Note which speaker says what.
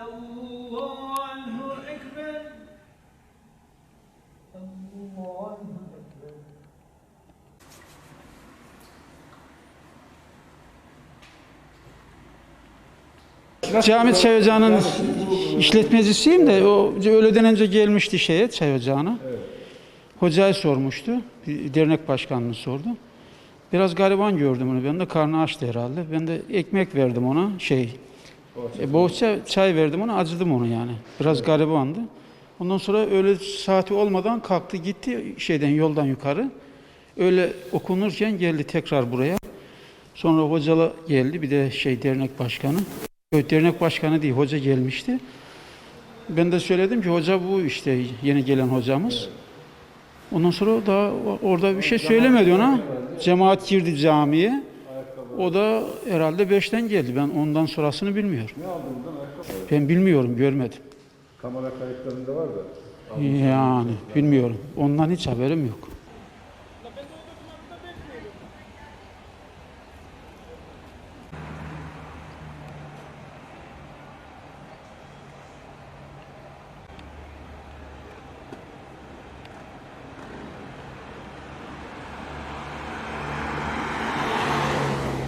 Speaker 1: Allahu
Speaker 2: Cami Çay Ocağı'nın işletmecisiyim de o öğleden önce gelmişti şeye Çay Ocağı'na. Evet. Hocayı sormuştu. Dernek başkanını sordu. Biraz gariban gördüm onu. Ben de karnı açtı herhalde. Ben de ekmek verdim ona şey e, bohça çay verdim ona. Acıdım onu yani. Biraz garibandı. Ondan sonra öğle saati olmadan kalktı gitti şeyden yoldan yukarı. Öyle okunurken geldi tekrar buraya. Sonra hocalı geldi. Bir de şey dernek başkanı. Yok, dernek başkanı değil, hoca gelmişti. Ben de söyledim ki hoca bu işte yeni gelen hocamız. Ondan sonra daha orada bir şey söylemedi ona. Cemaat girdi camiye. O da herhalde beşten geldi. Ben ondan sonrasını bilmiyorum.
Speaker 3: Ne aldın buradan?
Speaker 2: Ben bilmiyorum, görmedim.
Speaker 3: Kamera kayıtlarında var da.
Speaker 2: Yani bilmiyorum. Ondan hiç haberim yok.